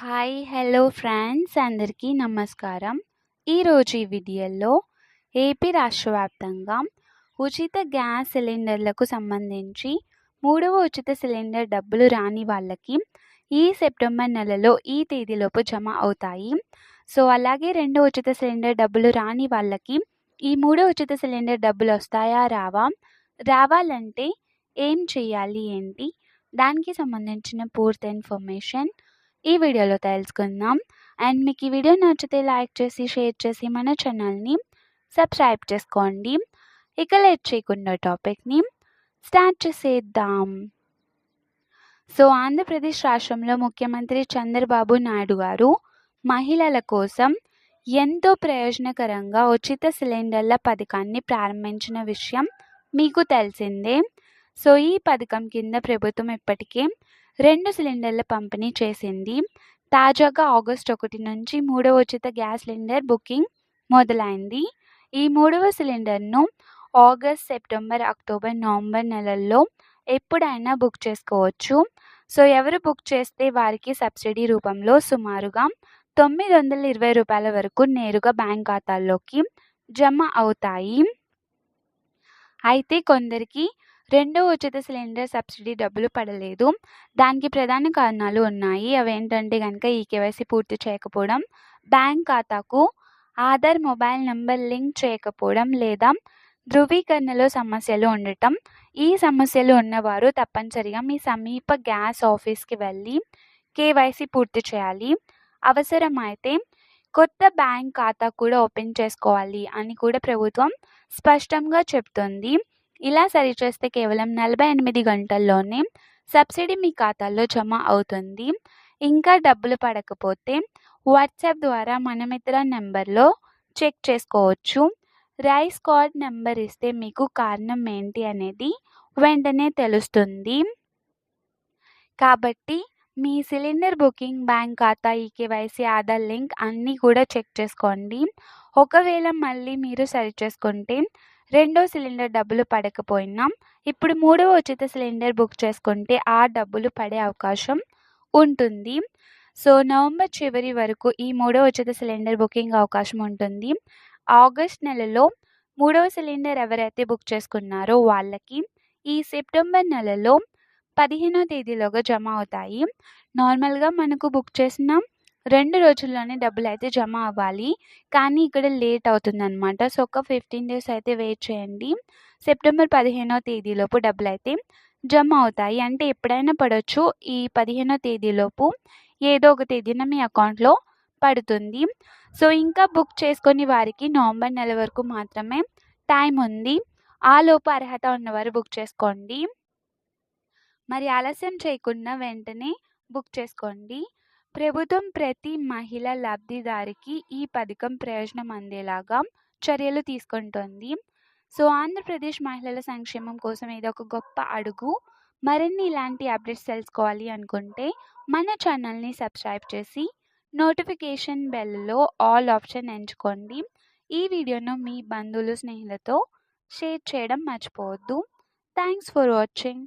Hi hello friends అందరికీ నమస్కారం. ఈరోజు ఈ వీడియోలో ఏపీ రాష్ట్ర వ్యాప్తంగా ఉచిత గ్యాస్ సిలిండర్లకు సంబంధించి మూడవ ఉచిత సిలిండర్ డబ్బులు రాని వాళ్ళకి ఈ సెప్టెంబర్ నెలలో ఈ తేదీలోపు జమ అవుతాయి. సో అలాగే రెండో ఉచిత సిలిండర్ డబ్బులు రాని వాళ్ళకి ఈ మూడో ఉచిత సిలిండర్ డబ్బులు వస్తాయా రావా? రావాలంటే ఏం చేయాలి ఏంటి? దానికి సంబంధించిన పూర్తి ఇన్ఫర్మేషన్ ఈ వీడియోలో తెలుసుకుందాం. అండ్ మీకు ఈ వీడియో నచ్చితే లైక్ చేసి షేర్ చేసి మన ఛానల్ని సబ్స్క్రైబ్ చేసుకోండి. ఇక లేట్ చేయకుండా టాపిక్ని స్టార్ట్ చేసేద్దాం. సో ఆంధ్రప్రదేశ్ రాష్ట్రంలో ముఖ్యమంత్రి చంద్రబాబు నాయుడు గారు మహిళల కోసం ఎంతో ప్రయోజనకరంగా ఉచిత సిలిండర్ల పథకాన్ని ప్రారంభించిన విషయం మీకు తెలిసిందే. సో ఈ పథకం కింద ప్రభుత్వం ఇప్పటికే రెండు సిలిండర్ల పంపిణీ చేసింది. తాజాగా ఆగస్ట్ ఒకటి నుంచి మూడవ ఉచిత గ్యాస్ సిలిండర్ బుకింగ్ మొదలైంది. ఈ మూడవ సిలిండర్ను ఆగస్ట్ సెప్టెంబర్ అక్టోబర్ నవంబర్ నెలల్లో ఎప్పుడైనా బుక్ చేసుకోవచ్చు. సో ఎవరు బుక్ చేస్తే వారికి సబ్సిడీ రూపంలో సుమారుగా తొమ్మిది వందల ఇరవై రూపాయల వరకు నేరుగా బ్యాంక్ ఖాతాల్లోకి జమ అవుతాయి. అయితే కొందరికి రెండో ఉచిత సిలిండర్ సబ్సిడీ డబ్బులు పడలేదు. దానికి ప్రధాన కారణాలు ఉన్నాయి. అవేంటంటే కనుక ఈ కేవైసీ పూర్తి చేయకపోవడం బ్యాంక్ ఖాతాకు ఆధార్ మొబైల్ నెంబర్ లింక్ చేయకపోవడం లేదా ధృవీకరణలో సమస్యలు ఉండటం. ఈ సమస్యలు ఉన్నవారు తప్పనిసరిగా మీ సమీప గ్యాస్ ఆఫీస్కి వెళ్ళి కేవైసీ పూర్తి చేయాలి. అవసరమైతే కొత్త బ్యాంక్ ఖాతా కూడా ఓపెన్ చేసుకోవాలి అని కూడా ప్రభుత్వం స్పష్టంగా చెప్తుంది. ఇలా సరిచేస్తే కేవలం నలభై ఎనిమిది గంటల్లోనే సబ్సిడీ మీ ఖాతాలో జమ అవుతుంది. ఇంకా డబ్బులు పడకపోతే వాట్సాప్ ద్వారా మనమిత్ర నెంబర్లో చెక్ చేసుకోవచ్చు. రైస్ కార్డ్ నెంబర్ ఇస్తే మీకు కారణం ఏంటి అనేది వెంటనే తెలుస్తుంది. కాబట్టి మీ సిలిండర్ బుకింగ్ బ్యాంక్ ఖాతా ఈకేవైసీ ఆధార్ లింక్ అన్నీ కూడా చెక్ చేసుకోండి. ఒకవేళ మళ్ళీ మీరు సరి చేసుకుంటే రెండో సిలిండర్ డబ్బులు పడకపోయినా ఇప్పుడు మూడవ ఉచిత సిలిండర్ బుక్ చేసుకుంటే ఆ డబ్బులు పడే అవకాశం ఉంటుంది. సో నవంబర్ చివరి వరకు ఈ మూడవ ఉచిత సిలిండర్ బుకింగ్ అవకాశం ఉంటుంది. ఆగస్ట్ నెలలో మూడవ సిలిండర్ ఎవరైతే బుక్ చేసుకున్నారో వాళ్ళకి ఈ సెప్టెంబర్ నెలలో పదిహేనో తేదీలోగా జమ అవుతాయి. నార్మల్గా మనకు బుక్ చేసిన రెండు రోజుల్లోనే డబ్బులు అయితే జమ అవ్వాలి. కానీ ఇక్కడ లేట్ అవుతుంది అనమాట సో ఒక ఫిఫ్టీన్ డేస్ అయితే వెయిట్ చేయండి. సెప్టెంబర్ పదిహేనో తేదీలోపు డబ్బులు అయితే జమ అవుతాయి. అంటే ఎప్పుడైనా పడవచ్చు ఈ పదిహేనో తేదీలోపు ఏదో ఒక తేదీన మీ అకౌంట్లో పడుతుంది. సో ఇంకా బుక్ చేసుకుని వారికి నవంబర్ నెల వరకు మాత్రమే టైం ఉంది. ఆ లోపు అర్హత ఉన్నవారు బుక్ చేసుకోండి. మరి ఆలస్యం చేయకుండా వెంటనే బుక్ చేసుకోండి. ప్రభుత్వం ప్రతి మహిళ లబ్ధిదారికి ఈ పథకం ప్రయోజనం అందేలాగా చర్యలు తీసుకుంటోంది. సో ఆంధ్రప్రదేశ్ మహిళల సంక్షేమం కోసం ఇది ఒక గొప్ప అడుగు. మరిన్ని ఇలాంటి అప్డేట్స్ తెలుసుకోవాలి అనుకుంటే మన ఛానల్ని సబ్స్క్రైబ్ చేసి నోటిఫికేషన్ బెల్లో ఆల్ ఆప్షన్ ఎంచుకోండి. ఈ వీడియోను మీ బంధువులు స్నేహితులతో షేర్ చేయడం మర్చిపోవద్దు. Thanks for watching.